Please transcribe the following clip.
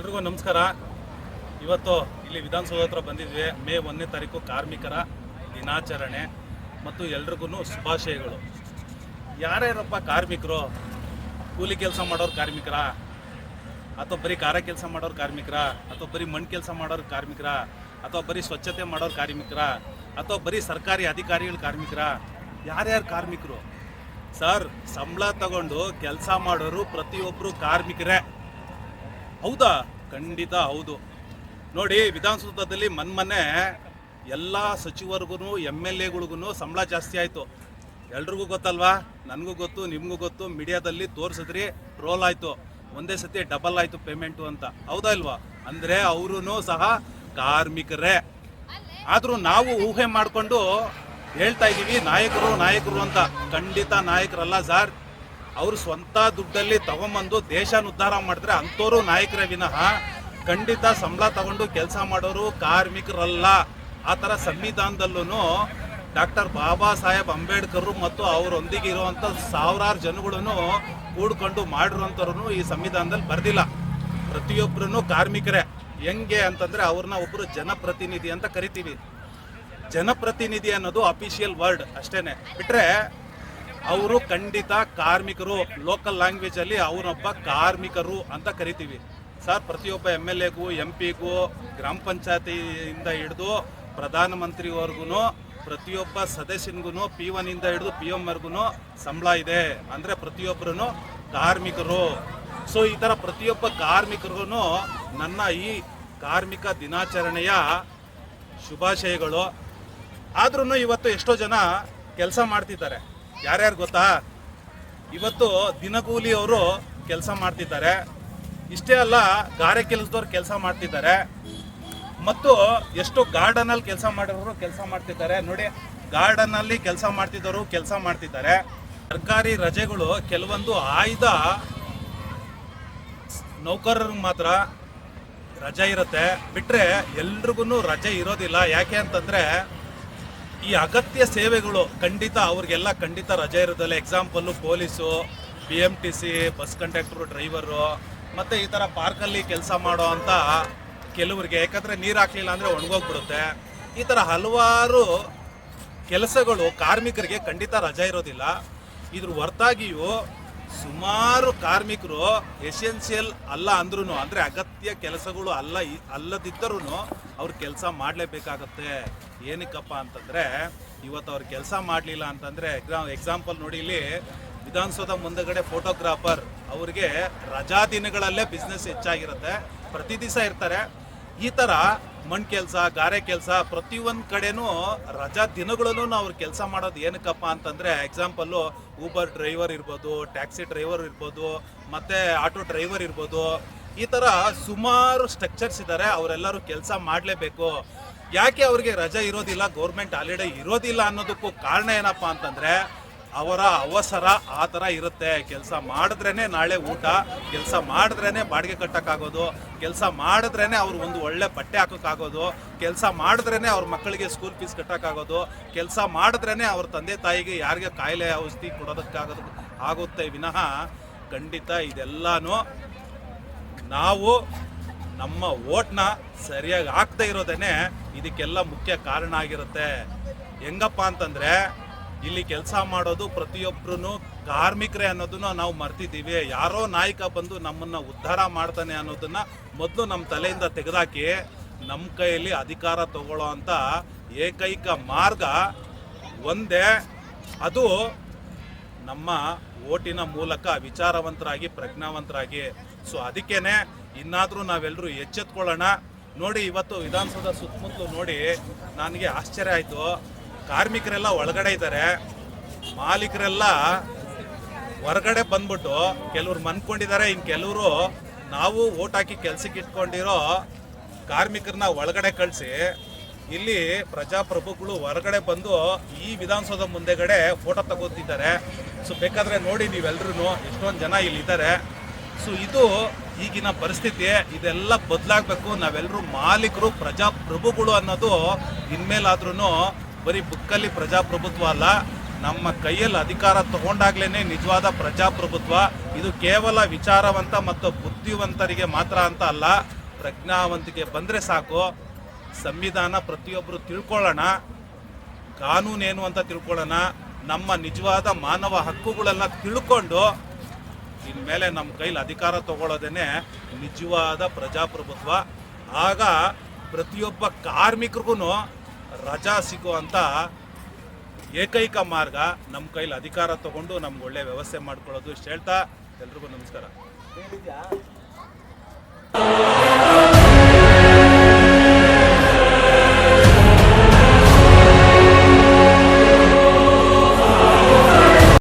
ಎಲ್ರಿಗೂ ನಮಸ್ಕಾರ. ಇವತ್ತು ಇಲ್ಲಿ ವಿಧಾನಸೌಧ ಹತ್ರ ಬಂದಿದ್ವಿ. ಮೇ ಒಂದನೇ ತಾರೀಕು ಕಾರ್ಮಿಕರ ದಿನಾಚರಣೆ ಮತ್ತು ಎಲ್ರಿಗೂ ಶುಭಾಶಯಗಳು. ಯಾರ್ಯಾರಪ್ಪ ಕಾರ್ಮಿಕರು, ಕೂಲಿ ಕೆಲಸ ಮಾಡೋರು ಕಾರ್ಮಿಕರ, ಅಥವಾ ಬರೀ ಕಾರ ಕೆಲಸ ಮಾಡೋರು ಕಾರ್ಮಿಕರ, ಅಥವಾ ಬರೀ ಮಣ್ಣು ಕೆಲಸ ಮಾಡೋರು ಕಾರ್ಮಿಕರ, ಅಥವಾ ಬರೀ ಸ್ವಚ್ಛತೆ ಮಾಡೋರು ಕಾರ್ಮಿಕರ, ಅಥವಾ ಬರೀ ಸರ್ಕಾರಿ ಅಧಿಕಾರಿಗಳ ಕಾರ್ಮಿಕರ, ಯಾರ್ಯಾರು ಕಾರ್ಮಿಕರು, ಸರ್, ಸಂಬಳ ತಗೊಂಡು ಕೆಲಸ ಮಾಡೋರು ಪ್ರತಿಯೊಬ್ಬರು ಕಾರ್ಮಿಕರೇ. ಹೌದಾ? ಖಂಡಿತ ಹೌದು. ನೋಡಿ, ವಿಧಾನಸೌಧದಲ್ಲಿ ಮೊನ್ನೆ ಎಲ್ಲ ಸಚಿವರಿಗೂ ಎಂ ಎಲ್ ಎಗಳಿಗೂ ಸಂಬಳ ಜಾಸ್ತಿ ಆಯಿತು. ಎಲ್ರಿಗೂ ಗೊತ್ತಲ್ವಾ? ನನಗೂ ಗೊತ್ತು, ನಿಮಗೂ ಗೊತ್ತು, ಮೀಡಿಯಾದಲ್ಲಿ ತೋರಿಸಿದ್ರಿ ಟ್ರೋಲ್ ಆಯಿತು. ಒಂದೇ ಸತಿ ಡಬಲ್ ಆಯಿತು ಪೇಮೆಂಟು ಅಂತ. ಹೌದಾ ಇಲ್ವಾ? ಅಂದರೆ ಅವರೂ ಸಹ ಕಾರ್ಮಿಕರೇ. ಆದರೂ ನಾವು ಊಹೆ ಮಾಡಿಕೊಂಡು ಹೇಳ್ತಾ ಇದ್ದೀವಿ, ನಾಯಕರು ನಾಯಕರು ಅಂತ. ಖಂಡಿತ ನಾಯಕರಲ್ಲ ಸರ್. ಅವರು ಸ್ವಂತ ದುಡ್ಡಲ್ಲಿ ತಗೊಂಬಂದು ದೇಶನ ಉದ್ಧಾರ ಮಾಡಿದ್ರೆ ಅಂಥವ್ರು ನಾಯಕರೇ ವಿನಃ ಖಂಡಿತ ಸಂಬಳ ತಗೊಂಡು ಕೆಲಸ ಮಾಡೋರು ಕಾರ್ಮಿಕರಲ್ಲ. ಆ ಥರ ಸಂವಿಧಾನದಲ್ಲೂ ಡಾಕ್ಟರ್ ಬಾಬಾ ಸಾಹೇಬ್ ಅಂಬೇಡ್ಕರ್ ಮತ್ತು ಅವರೊಂದಿಗೆ ಇರುವಂಥ ಸಾವಿರಾರು ಜನಗಳನ್ನು ಕೂಡ್ಕೊಂಡು ಮಾಡಿರುವಂಥವ್ರು ಈ ಸಂವಿಧಾನದಲ್ಲಿ ಬರೆದಿಲ್ಲ. ಪ್ರತಿಯೊಬ್ಬರೂ ಕಾರ್ಮಿಕರೇ. ಹೆಂಗೆ ಅಂತಂದ್ರೆ ಅವ್ರನ್ನ ಒಬ್ಬರು ಜನಪ್ರತಿನಿಧಿ ಅಂತ ಕರಿತೀವಿ. ಜನಪ್ರತಿನಿಧಿ ಅನ್ನೋದು ಅಫಿಷಿಯಲ್ ವರ್ಡ್ ಅಷ್ಟೇ ಬಿಟ್ರೆ ಅವರು ಖಂಡಿತ ಕಾರ್ಮಿಕರು ಲೋಕಲ್ ಲ್ಯಾಂಗ್ವೇಜ್ ಅಲ್ಲಿ ಅವರೊಬ್ಬ ಕಾರ್ಮಿಕರು ಅಂತ ಕರಿತೀವಿ. ಸರ್, ಪ್ರತಿಯೊಬ್ಬ ಎಂ ಎಲ್ ಎಗೂ ಎಂ ಪಿಗೂ ಗ್ರಾಮ ಪಂಚಾಯತಿಯಿಂದ ಹಿಡಿದು ಪ್ರಧಾನಮಂತ್ರಿವರೆಗೂ ಪ್ರತಿಯೊಬ್ಬ ಸದಸ್ಯನಿಗೂ ಪಿ ಇಂದ ಹಿಡಿದು ಪಿ ಎಂ ವರ್ಗು ಸಂಬಳ ಇದೆ. ಅಂದ್ರೆ ಪ್ರತಿಯೊಬ್ಬರು ಕಾರ್ಮಿಕರು. ಸೊ ಈ ಥರ ಪ್ರತಿಯೊಬ್ಬ ಕಾರ್ಮಿಕರಿಗೂ ನನ್ನ ಈ ಕಾರ್ಮಿಕ ದಿನಾಚರಣೆಯ ಶುಭಾಶಯಗಳು. ಆದ್ರೂ ಇವತ್ತು ಎಷ್ಟೋ ಜನ ಕೆಲಸ ಮಾಡ್ತಿದ್ದಾರೆ. ಯಾರ್ಯಾರು ಗೊತ್ತಾ? ಇವತ್ತು ದಿನಕೂಲಿ ಅವರು ಕೆಲಸ ಮಾಡ್ತಿದ್ದಾರೆ. ಇಷ್ಟೇ ಅಲ್ಲ, ಗಾರೆ ಕೆಲಸದವ್ರು ಕೆಲಸ ಮಾಡ್ತಿದ್ದಾರೆ. ಮತ್ತು ಎಷ್ಟು ಗಾರ್ಡನಲ್ಲಿ ಕೆಲಸ ಮಾಡಿರೋರು ಕೆಲಸ ಮಾಡ್ತಿದ್ದಾರೆ. ನೋಡಿ, ಗಾರ್ಡನಲ್ಲಿ ಕೆಲಸ ಮಾಡ್ತಿದ್ದವರು ಕೆಲಸ ಮಾಡ್ತಿದ್ದಾರೆ. ಸರ್ಕಾರಿ ರಜೆಗಳು ಕೆಲವೊಂದು ಆಯ್ದ ನೌಕರರಿಗೆ ಮಾತ್ರ ರಜೆ ಇರುತ್ತೆ. ಬಿಟ್ರೆ ಎಲ್ರಿಗೂ ರಜೆ ಇರೋದಿಲ್ಲ. ಯಾಕೆ ಅಂತಂದ್ರೆ ಈ ಅಗತ್ಯ ಸೇವೆಗಳು ಖಂಡಿತ ಅವ್ರಿಗೆಲ್ಲ ಖಂಡಿತ ರಜೆ ಇರೋದಲ್ಲ example police B M T C bus conductor driver ಮತ್ತು ಈ ಥರ ಪಾರ್ಕಲ್ಲಿ ಕೆಲಸ ಮಾಡೋ ಅಂತ ಕೆಲವರಿಗೆ. ಯಾಕಂದರೆ ನೀರು ಹಾಕಲಿಲ್ಲ ಅಂದರೆ ಒಣಗೋಗ್ಬಿಡುತ್ತೆ. ಈ ಥರ ಹಲವಾರು ಕೆಲಸಗಳು ಕಾರ್ಮಿಕರಿಗೆ ಖಂಡಿತ ರಜೆ ಇರೋದಿಲ್ಲ. ಇದ್ರ ಹೊರತಾಗಿಯೂ ಸುಮಾರು ಕಾರ್ಮಿಕರು ಎಸೆನ್ಷಿಯಲ್ ಅಲ್ಲ ಅಂದ್ರೂ ಅಂದರೆ ಅಗತ್ಯ ಕೆಲಸಗಳು ಅಲ್ಲ ಅಲ್ಲದಿದ್ದರೂ ಅವ್ರು ಕೆಲಸ ಮಾಡಲೇಬೇಕಾಗತ್ತೆ. ಏನಕ್ಕಪ್ಪ ಅಂತಂದರೆ, ಇವತ್ತು ಅವ್ರು ಕೆಲಸ ಮಾಡಲಿಲ್ಲ ಅಂತಂದರೆ ಎಕ್ಸಾಂಪಲ್ ನೋಡಿ ಇಲ್ಲಿ, ವಿಧಾನಸೌಧ ಮುಂದಗಡೆ ಫೋಟೋಗ್ರಾಫರ್ ಅವ್ರಿಗೆ ರಜಾ ದಿನಗಳಲ್ಲೇ ಬಿಸ್ನೆಸ್ ಹೆಚ್ಚಾಗಿರುತ್ತೆ. ಪ್ರತಿ ದಿವಸ ಇರ್ತಾರೆ. ಈ ಥರ ಮಣ್ಣು ಕೆಲಸ, ಗಾರೆ ಕೆಲಸ, ಪ್ರತಿಯೊಂದು ಕಡೆನೂ ರಜಾ ದಿನಗಳಲ್ಲೂ ಅವ್ರು ಕೆಲಸ ಮಾಡೋದು ಏನಕ್ಕಪ್ಪ ಅಂತಂದರೆ ಎಕ್ಸಾಂಪಲ್ಲು ಊಬರ್ ಡ್ರೈವರ್ ಇರ್ಬೋದು ಟ್ಯಾಕ್ಸಿ ಡ್ರೈವರ್ ಇರ್ಬೋದು, ಮತ್ತು ಆಟೋ ಡ್ರೈವರ್ ಇರ್ಬೋದು, ಈ ಥರ ಸುಮಾರು ಸ್ಟ್ರಕ್ಚರ್ಸ್ ಇದ್ದಾರೆ ಅವರೆಲ್ಲರೂ ಕೆಲಸ ಮಾಡಲೇಬೇಕು. ಯಾಕೆ ಅವ್ರಿಗೆ ರಜಾ ಇರೋದಿಲ್ಲ ಗೌರ್ಮೆಂಟ್ ಹಾಲಿಡೇ ಇರೋದಿಲ್ಲ ಅನ್ನೋದಕ್ಕೂ ಕಾರಣ ಏನಪ್ಪ ಅಂತಂದರೆ ಅವರ ಅವಸರ ಆ ಥರ ಇರುತ್ತೆ. ಕೆಲಸ ಮಾಡಿದ್ರೇ ನಾಳೆ ಊಟ, ಕೆಲಸ ಮಾಡಿದ್ರೇನೆ ಬಾಡಿಗೆ ಕಟ್ಟೋಕ್ಕಾಗೋದು, ಕೆಲಸ ಮಾಡಿದ್ರೇ ಅವ್ರು ಒಂದು ಒಳ್ಳೆ ಬಟ್ಟೆ ಹಾಕೋಕ್ಕಾಗೋದು, ಕೆಲಸ ಮಾಡಿದ್ರೇ ಅವ್ರ ಮಕ್ಕಳಿಗೆ ಸ್ಕೂಲ್ ಫೀಸ್ ಕಟ್ಟೋಕ್ಕಾಗೋದು, ಕೆಲಸ ಮಾಡಿದ್ರೇ ಅವ್ರ ತಂದೆ ತಾಯಿಗೆ ಯಾರಿಗೆ ಕಾಯಿಲೆ ಔಷಧಿ ಕೊಡೋದಕ್ಕಾಗೋದು ಆಗುತ್ತೆ. ವಿನಃ ಖಂಡಿತ ಇದೆಲ್ಲನೂ ನಾವು ನಮ್ಮ ಓಟ್ನ ಸರಿಯಾಗಿ ಹಾಕ್ದೇ ಇರೋದೇ ಇದಕ್ಕೆಲ್ಲ ಮುಖ್ಯ ಕಾರಣ ಆಗಿರುತ್ತೆ. ಹೆಂಗಪ್ಪ ಅಂತಂದ್ರೆ ಇಲ್ಲಿ ಕೆಲಸ ಮಾಡೋದು ಪ್ರತಿಯೊಬ್ಬರೂ ಕಾರ್ಮಿಕರೇ ಅನ್ನೋದನ್ನ ನಾವು ಮರ್ತಿದ್ದೀವಿ. ಯಾರೋ ನಾಯಕ ಬಂದು ನಮ್ಮನ್ನ ಉದ್ಧಾರ ಮಾಡ್ತಾನೆ ಅನ್ನೋದನ್ನ ಮೊದಲು ನಮ್ಮ ತಲೆಯಿಂದ ತೆಗೆದಾಕಿ ನಮ್ಮ ಕೈಯಲ್ಲಿ ಅಧಿಕಾರ ತಗೊಳ್ಳೋ ಅಂತ ಏಕೈಕ ಮಾರ್ಗ ಒಂದೇ. ಅದು ನಮ್ಮ ಓಟಿನ ಮೂಲಕ ವಿಚಾರವಂತರಾಗಿ, ಪ್ರಜ್ಞಾವಂತರಾಗಿ. ಸೊ, ಅದಕ್ಕೇನೆ ಇನ್ನಾದರೂ ನಾವೆಲ್ಲರೂ ಎಚ್ಚೆತ್ಕೊಳ್ಳೋಣ. ನೋಡಿ, ಇವತ್ತು ವಿಧಾನಸೌಧ ಸುತ್ತಮುತ್ತಲು ನೋಡಿ, ನನಗೆ ಆಶ್ಚರ್ಯ ಆಯಿತು. ಕಾರ್ಮಿಕರೆಲ್ಲ ಒಳಗಡೆ ಇದ್ದಾರೆ. ಮಾಲೀಕರೆಲ್ಲ ಹೊರಗಡೆ ಬಂದ್ಬಿಟ್ಟು ಕೆಲವ್ರು ಮನ್ಕೊಂಡಿದ್ದಾರೆ. ಇನ್ನು ಕೆಲವರು ನಾವು ಓಟ್ ಹಾಕಿ ಕೆಲ್ಸಕ್ಕೆ ಇಟ್ಕೊಂಡಿರೋ ಕಾರ್ಮಿಕರನ್ನ ಒಳಗಡೆ ಕಳಿಸಿ, ಇಲ್ಲಿ ಪ್ರಜಾಪ್ರಭುಗಳು ಹೊರಗಡೆ ಬಂದು ಈ ವಿಧಾನಸೌಧ ಮುಂದೆಗಡೆ ಫೋಟೋ ತಗೋತಿದ್ದಾರೆ. ಸೊ ಬೇಕಾದ್ರೆ ನೋಡಿ ನೀವೆಲ್ಲರೂ ಎಷ್ಟೊಂದು ಜನ ಇಲ್ಲಿ ಇದ್ದಾರೆ ಸೊ ಇದು ಈಗಿನ ಪರಿಸ್ಥಿತಿ, ಇದೆಲ್ಲ ಬದಲಾಗಬೇಕು. ನಾವೆಲ್ಲರೂ ಮಾಲೀಕರು, ಪ್ರಜಾಪ್ರಭುಗಳು ಅನ್ನೋದು ಇನ್ಮೇಲಾದ್ರೂ ಬರೀ ಬುಕ್ಕಲ್ಲಿ ಪ್ರಜಾಪ್ರಭುತ್ವ ಅಲ್ಲ, ನಮ್ಮ ಕೈಯಲ್ಲಿ ಅಧಿಕಾರ ತಗೊಂಡಾಗ್ಲೇ ನಿಜವಾದ ಪ್ರಜಾಪ್ರಭುತ್ವ. ಇದು ಕೇವಲ ವಿಚಾರವಂತ ಮತ್ತು ಬುದ್ಧಿವಂತರಿಗೆ ಮಾತ್ರ ಅಂತ ಅಲ್ಲ ಪ್ರಜ್ಞಾವಂತಿಕೆ ಬಂದರೆ ಸಾಕು. ಸಂವಿಧಾನ ಪ್ರತಿಯೊಬ್ಬರು ತಿಳ್ಕೊಳ್ಳೋಣ, ಕಾನೂನೇನು ಅಂತ ತಿಳ್ಕೊಳ್ಳೋಣ, ನಮ್ಮ ನಿಜವಾದ ಮಾನವ ಹಕ್ಕುಗಳೆಲ್ಲ ತಿಳ್ಕೊಂಡು ಇನ್ಮೇಲೆ ನಮ್ಮ ಕೈಲಿ ಅಧಿಕಾರ ತಗೊಳ್ಳೋದೇನೆ ನಿಜವಾದ ಪ್ರಜಾಪ್ರಭುತ್ವ. ಆಗ ಪ್ರತಿಯೊಬ್ಬ ಕಾರ್ಮಿಕರಿಗೂ ರಜಾ ಸಿಗುವಂಥ ಏಕೈಕ ಮಾರ್ಗ ನಮ್ಮ ಕೈಲಿ ಅಧಿಕಾರ ತಗೊಂಡು ನಮ್ಗೆ ಒಳ್ಳೆ ವ್ಯವಸ್ಥೆ ಮಾಡ್ಕೊಳ್ಳೋದು ಇಷ್ಟು ಹೇಳ್ತಾ ಎಲ್ರಿಗೂ ನಮಸ್ಕಾರ.